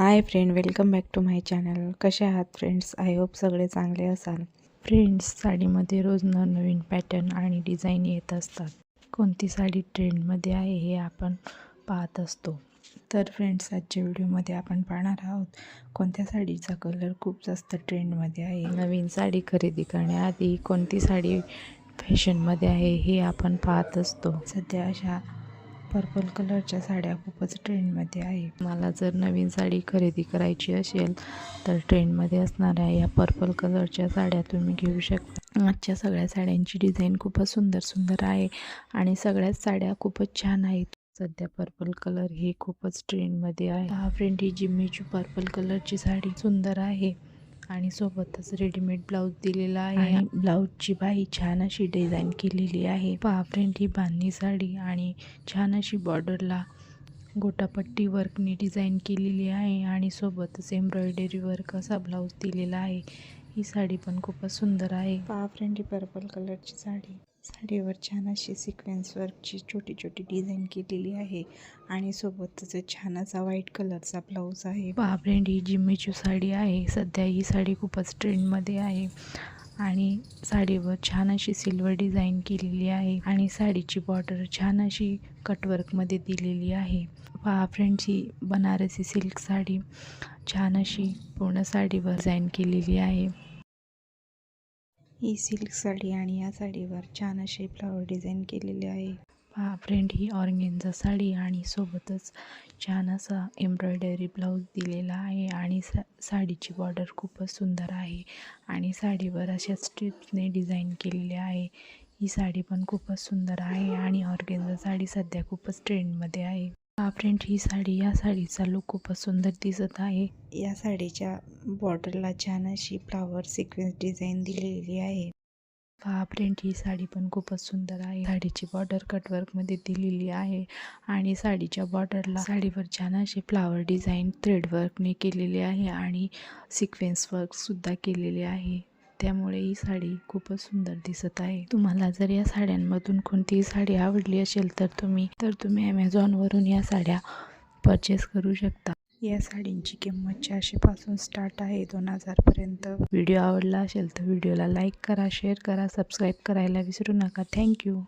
Hi friend welcome back to my channel कसे आहात friends I hope सगळे चांगले असाल. फ्रेंड्स साडीमध्ये रोज नवनवीन पॅटर्न आणि डिझाईन येत असतात. कोणती साडी ट्रेंडमध्ये आहे हे आपण पाहत असतो. तर फ्रेंड्स आजच्या व्हिडिओमध्ये आपण पाहणार आहोत कोणत्या साडीचा कलर खूप जास्त ट्रेंडमध्ये आहे? नवीन साडी खरेदी करण्याआधी कोणती साडी फॅशनमध्ये आहे हे आपण पाहत असतो. सध्या अशा पर्पल कलरच्या साड्या खूपच ट्रेंडमध्ये आहे मला जर नवीन साडी खरेदी करायची असेल तर ट्रेंडमध्ये असणाऱ्या या पर्पल कलरच्या साड्या तुम्ही घेऊ शकता. आजच्या सगळ्या साड्यांची डिझाईन खूपच सुंदर सुंदर आहे आणि सगळ्याच साड्या खूपच छान आहेत. सध्या पर्पल कलर हे खूपच ट्रेंडमध्ये आहे. हा फ्रेंड ही जिम्मीची पर्पल कलरची साडी सुंदर आहे. आणि सोबतच रेडीमेड ब्लाऊज दिलेला आहे. आणि ब्लाऊजची बाई छान अशी डिझाईन केलेली आहे. पहा फ्रेंड ही बांधणी साडी आणि छान अशी बॉर्डरला गोटापट्टी वर्कने डिझाईन केलेली आहे आणि सोबतच एम्ब्रॉयडरी वर्क असा ब्लाऊज दिलेला आहे. ही साडी पण खूपच सुंदर आहे. पहा फ्रेंड ही पर्पल कलरची साडी. साडीवर छान अशी सिक्वेन्स वर्कची छोटी छोटी डिझाईन केलेली आहे. आणि सोबतच छान असा व्हाईट कलरचा ब्लाऊज आहे. पहा ही जिम्मीची साडी आहे सध्या ही साडी खूपच ट्रेंडमध्ये आहे. आणि साडीवर छान अशी सिल्वर डिझाईन केलेली आहे. आणि साडीची बॉर्डर छान अशी कटवर्कमध्ये दिलेली आहे. पहा फ्रेंड्स ही बनारसी सिल्क साडी छान अशी पूर्ण साडीवर डिझाईन केलेली आहे. ही सिल्क साडी आणि या साडीवर छान असे फ्लावर डिझाईन केलेले आहे. पहा फ्रेंड ही ऑर्गेन्झा साडी आणि सोबतच छान असा एम्ब्रॉयडरी ब्लाऊज दिलेला आहे आणि सा साडीची बॉर्डर खूपच सुंदर आहे आणि साडीवर अशा स्ट्रिप्सने डिझाईन केलेले आहे. ही साडी पण खूपच सुंदर आहे आणि ऑर्गेन्झा साडी सध्या खूपच ट्रेंडमध्ये आहे. हा फ्रेंड ही साडी या साडीचा लुक खूपच सुंदर दिसत आहे. या साडीच्या बॉर्डरला छान अशी फ्लावर सिक्वेन्स डिझाईन दिलेली आहे. पहा फ्रेंड ही साडी पण खूपच सुंदर आहे. साडीची बॉर्डर कटवर्कमध्ये दिलेली आहे आणि साडीच्या बॉर्डरला साडीवर छान अशी फ्लावर डिझाईन थ्रेडवर्कने केलेली आहे आणि सिक्वेन्स वर्कसुद्धा केलेले आहे. त्यामुळे ही साडी खूपच सुंदर दिसत आहे. तुम्हाला जर या साड्यांमधून कोणतीही साडी आवडली असेल तर तुम्ही तर तुम्ही ॲमेझॉनवरून या साड्या परचेस करू शकता. या साडींची किंमत चारशेपासून स्टार्ट आहे दोन हजारपर्यंत व्हिडिओ आवडला असेल तर व्हिडिओला लाईक करा शेअर करा सबस्क्राईब करायला विसरू नका. थँक्यू